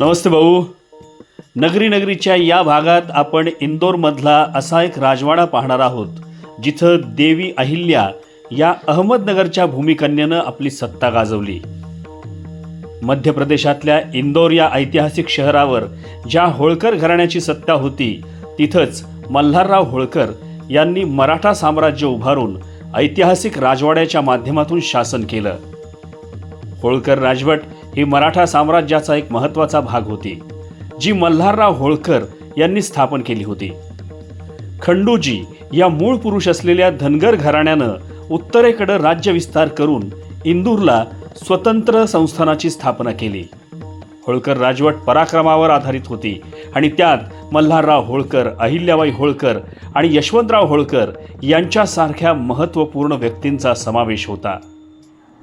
नमस्ते भाऊ. नगरी नगरीच्या या भागात आपण इंदोरमधला असा एक राजवाडा पाहणार आहोत जिथं देवी अहिल्या या अहमदनगरच्या भूमिकन्येनं आपली सत्ता गाजवली. मध्य प्रदेशातल्या इंदोर या ऐतिहासिक शहरावर ज्या होळकर घराण्याची सत्ता होती तिथंच मल्हारराव होळकर यांनी मराठा साम्राज्य उभारून ऐतिहासिक राजवाड्याच्या माध्यमातून शासन केलं. होळकर राजवट ही मराठा साम्राज्याचा एक महत्त्वाचा भाग होती जी मल्हारराव होळकर यांनी स्थापन केली होती. खंडूजी या मूळ पुरुष असलेल्या धनगर घराण्यानं उत्तरेकडं राज्य विस्तार करून इंदूरला स्वतंत्र संस्थानाची स्थापना केली. होळकर राजवट पराक्रमावर आधारित होती आणि त्यात मल्हारराव होळकर अहिल्याबाई होळकर आणि यशवंतराव होळकर यांच्यासारख्या महत्त्वपूर्ण व्यक्तींचा समावेश होता.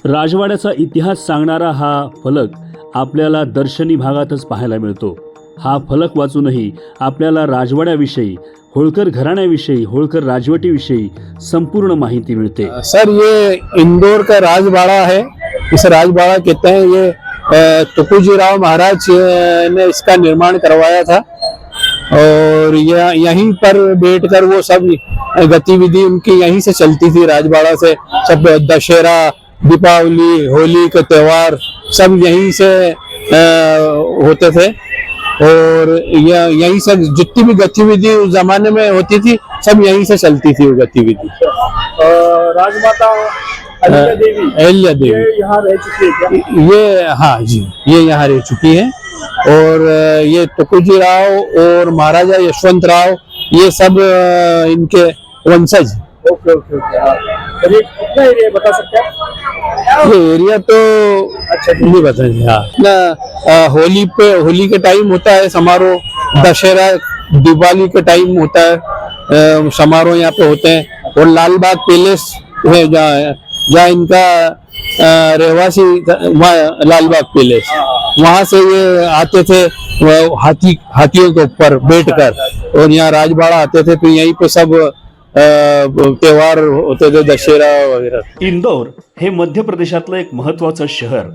राजवाड्याचा इतिहास सांगणारा हा फलक आपल्याला दर्शनी भागातच पाहायला मिळतो. हा फलक वाचूनही आपल्याला राजवाड्याविषयी होळकर घराण्याविषयी होळकर राजवटीविषयी संपूर्ण माहिती मिळते. सर ये इंदौर का राजबाड़ा है? इस राजबाड़ा कहते हैं ये अ, तुकुजीराव महाराज ने इसका निर्माण करवाया था। और यह यहीं पर बैठकर वो सब गतिविधि उनकी यहीं से चलती थी राजबाड़ा से। सब दशहरा दीपावली होली के त्योहार सब यहीं से होते थे। और यह यहीं से जितनी भी गतिविधि उस जमाने में होती थी सब यहीं से चलती थी वो गतिविधि। राजमाता अहिल्या देवी यहाँ रह चुकी है ये हाँ जी ये यहाँ रह चुकी है। और ये टुकुजी राव और महाराजा यशवंत राव ये सब इनके वंशज। Okay okay okay. हाँ। और ये कितना एरिया बता सकते हैं? ये एरिया तो अच्छा नहीं बताइए हाँ। ना होली पे होली के टाइम होता है समारोह। दशहरा दिवाली के टाइम होता है। समारोह यहाँ पे होते हैं। और लालबाग पैलेस है जहाँ जहाँ इनका रहवासी था, वहाँ लालबाग पैलेस वहाँ से ये आते थे हाथी हाथियों के ऊपर बैठकर। और यहाँ राजबाड़ा आते थे तो यहीं पे सब अ, त्योहार होते ते दशेरा वगैरे. इंदौर हे मध्य प्रदेशातलं एक महत्वाचं शहर.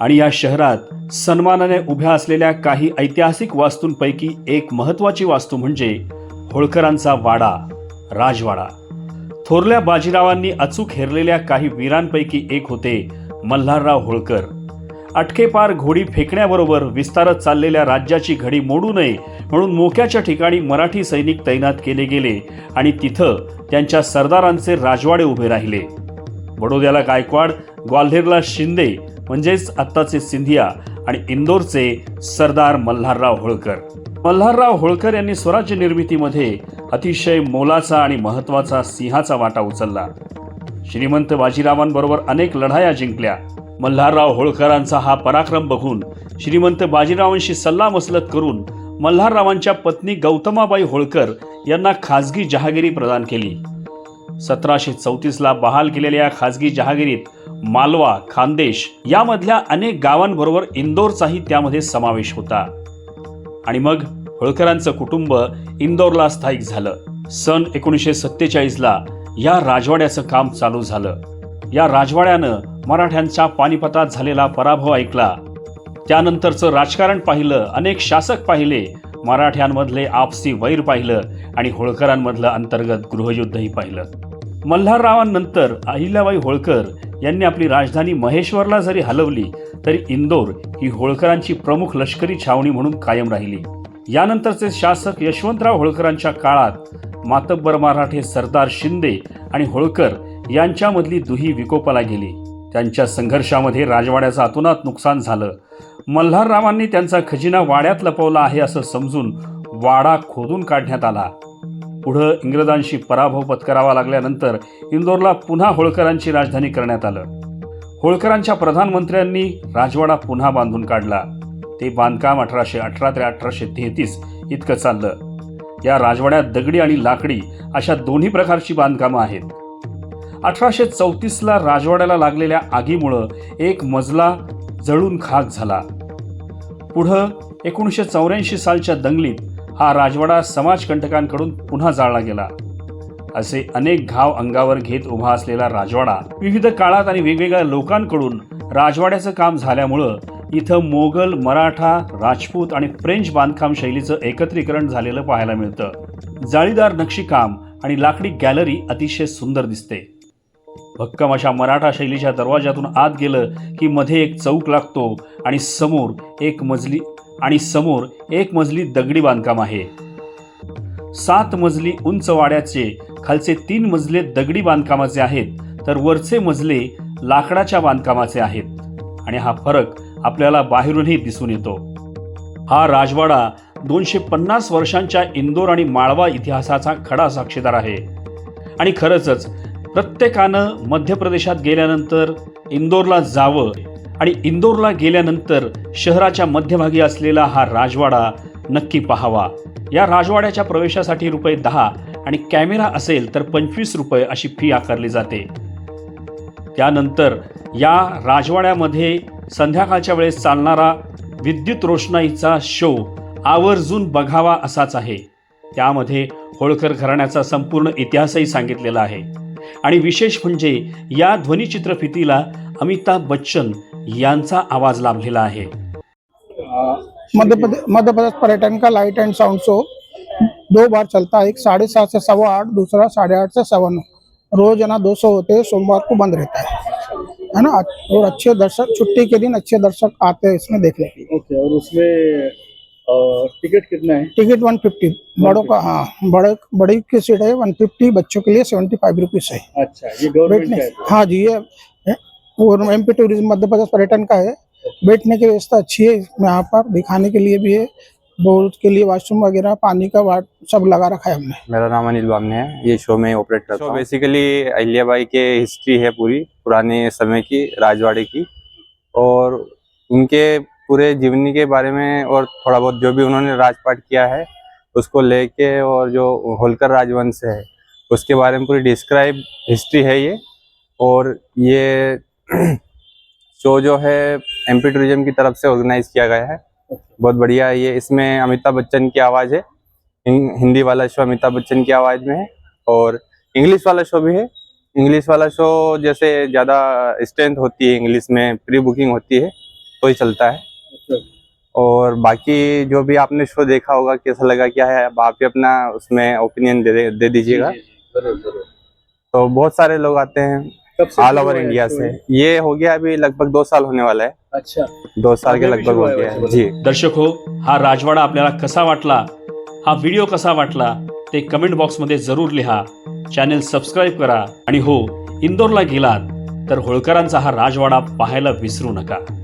आणि या शहरात सन्मानाने उभ्या असलेल्या काही ऐतिहासिक वास्तूंपैकी एक महत्वाची वास्तू म्हणजे होळकरांचा वाडा राजवाडा. थोरल्या बाजीरावांनी अचूक हेरलेल्या काही वीरांपैकी एक होते मल्हारराव होळकर. अटकेपार घोडी फेकण्याबरोबर विस्तारत चाललेल्या राज्याची घडी मोडू नये म्हणून मोक्याच्या ठिकाणी मराठी सैनिक तैनात केले गेले आणि तिथं त्यांच्या सरदारांचे राजवाडे उभे राहिले. बडोद्याला गायकवाड ग्वाल्हेरला शिंदे म्हणजेच आत्ताचे सिंधिया आणि इंदोरचे सरदार मल्हारराव होळकर. मल्हारराव होळकर यांनी स्वराज्य निर्मितीमध्ये अतिशय मोलाचा आणि महत्त्वाचा सिंहाचा वाटा उचलला. श्रीमंत बाजीरावांबरोबर अनेक लढाया जिंकल्या. मल्हारराव होळकरांचा हा पराक्रम बघून श्रीमंत बाजीरावांशी सल्लामसलत करून मल्हाररावांच्या पत्नी गौतमाबाई होळकर यांना खाजगी जहागिरी प्रदान केली. सतराशे चौतीसला बहाल केलेल्या या खाजगी जहागिरीत मालवा खानदेश यामधल्या अनेक गावांबरोबर इंदोरचाही त्यामध्ये समावेश होता. आणि मग होळकरांचं कुटुंब इंदोरला स्थायिक झालं. सन एकोणीसशे सत्तेचाळीसला या राजवाड्याचं काम चालू झालं. या राजवाड्यानं मराठ्यांच्या पानिपतात झालेला पराभव ऐकला. त्यानंतरचं राजकारण पाहिलं अनेक शासक पाहिले मराठ्यांमधले आपसी वैर पाहिलं आणि होळकरांमधलं अंतर्गत गृहयुद्धही पाहिलं. मल्हाररावांनंतर अहिल्याबाई होळकर यांनी आपली राजधानी महेश्वरला जरी हलवली तरी इंदोर ही होळकरांची प्रमुख लष्करी छावणी म्हणून कायम राहिली. यानंतरचे शासक यशवंतराव होळकरांच्या काळात मातब्बर मराठे सरदार शिंदे आणि होळकर यांच्यामधली दुही विकोपाला गेली. त्यांच्या संघर्षामध्ये राजवाड्याचं अतोनात नुकसान झालं. मल्हाररावांनी त्यांचा खजिना वाड्यात लपवला आहे असं समजून वाडा खोदून काढण्यात आला. पुढं इंग्रजांशी पराभव पत्करावा लागल्यानंतर इंदोरला पुन्हा होळकरांची राजधानी करण्यात आलं. होळकरांच्या प्रधानमंत्र्यांनी राजवाडा पुन्हा बांधून काढला. ते बांधकाम अठराशे अठरा ते अठराशे तेहतीस इतकं चाललं. या राजवाड्यात दगडी आणि लाकडी अशा दोन्ही प्रकारची बांधकामं आहेत. अठराशे चौतीसला राजवाड्याला लागलेल्या आगीमुळं एक मजला जळून खाक झाला. पुढं एकोणीसशे चौऱ्याऐंशी सालच्या दंगलीत हा राजवाडा समाजकंटकांकडून पुन्हा जाळला गेला. असे अनेक घाव अंगावर घेत उभा असलेला राजवाडा विविध काळात आणि वेगवेगळ्या लोकांकडून राजवाड्याचं काम झाल्यामुळं इथं मोगल मराठा राजपूत आणि फ्रेंच बांधकाम शैलीचं एकत्रीकरण झालेलं पाहायला मिळतं. जाळीदार नक्षीकाम आणि लाकडी गॅलरी अतिशय सुंदर दिसते. भक्कम अशा मराठा शैलीच्या दरवाजातून आत गेलं की मध्ये एक चौक लागतो आणि समोर एक मजली आणि समोर एक मजली दगडी बांधकाम आहे. सात मजली उंच वाड्याचे खालचे तीन मजले दगडी बांधकामाचे आहेत तर वरचे मजले लाकडाच्या बांधकामाचे आहेत. आणि हा फरक आपल्याला बाहेरूनही दिसून येतो. हा राजवाडा दोनशे पन्नास वर्षांच्या इंदोर आणि माळवा इतिहासाचा खडा साक्षीदार आहे. आणि खरंच प्रत्येकानं मध्य प्रदेशात गेल्यानंतर इंदोरला जावं आणि इंदोरला गेल्यानंतर शहराच्या मध्यभागी असलेला हा राजवाडा नक्की पाहावा. या राजवाड्याच्या प्रवेशासाठी रुपये दहा आणि कॅमेरा असेल तर पंचवीस रुपये अशी फी आकारली जाते. त्यानंतर या राजवाड्यामध्ये संध्याकाळच्या वेळेस चालणारा विद्युत रोषणाईचा शो आवर्जून बघावा असाच आहे. त्यामध्ये होळकर घराण्याचा संपूर्ण इतिहासही सांगितलेला आहे. आणि विशेष म्हणजे या ध्वनिचित्रफितीला अमिताभ बच्चन यांचा आवाज लाभलेला आहे. मध्य प्रदेश मध्य प्रदेश पर्यटन का लाइट एंड साउंड शो दो बार चलता है एक साढ़े सात से सवा आठ दूसरा साढ़े आठ से सवा नौ। रोज है ना दो सौ होते हैं सोमवार को बंद रहता है। है ना? और अच्छे दर्शक छुट्टी के दिन अच्छे दर्शक आते हैं इसमें देखने के लिए ओके और उसमें अ, टिकट कितना है? Ticket one fifty. बड़ों का हाँ बड़े बड़ी की सीट है वन फिफ्टी बच्चों के लिए सेवेंटी फाइव रुपीज़ है। अच्छा ये गवर्नमेंट है। हाँ जी ये और एम पी टूरिज़्म मध्य प्रदेश पर्यटन का है। बैठने की व्यवस्था अच्छी है इसमें यहाँ पर दिखाने के लिए भी है बोर्ड के लिए वॉशरूम वगैरह पानी का वाट सब लगा रखा है हमने। मेरा नाम अनिल बामने है ये शो में ऑपरेट करता हूँ। बेसिकली अहिल्याबाई के हिस्ट्री है पूरी पुराने समय की राजवाड़े की। और उनके पूरे जीवनी के बारे में और थोड़ा बहुत जो भी उन्होंने राजपाट किया है, उसको लेके और जो होलकर राजवंश है, उसके बारे में पूरी डिस्क्राइब हिस्ट्री है ये। और ये शो जो है एमपी टूरिज़्म की तरफ़ से ऑर्गेनाइज किया गया है। बहुत बढ़िया है ये। इसमें अमिताभ बच्चन की आवाज़ है। हिंदी वाला शो अमिताभ बच्चन की आवाज़ में है और इंग्लिश वाला शो भी है। इंग्लिश वाला शो जैसे ज़्यादा स्ट्रेंथ होती है इंग्लिश में प्री बुकिंग होती है तो ही चलता है। और बाकी जो भी आपने शो देखा होगा कैसा लगा क्या है आप ही अपना उसमें ओपिनियन दे दे- दीजिएगा। जरूर जरूर। तो बहुत सारे लोग आते हैं ऑल ओवर इंडिया से। ये? हो गया अभी लगभग दो साल होने वाला है। अच्छा। दो साल के लगभग हो गया है। जी। दर्शक हो हा राजवाडा आपल्याला कसा वाटला? हा व्हिडिओ कसा वाटला? ते कमेंट बॉक्समध्ये जरूर लिहा. चॅनेल सबस्क्राईब करा. आणि हो इंदोरला गेलात तर होळकरांचा हा राजवाडा पाहायला विसरू नका.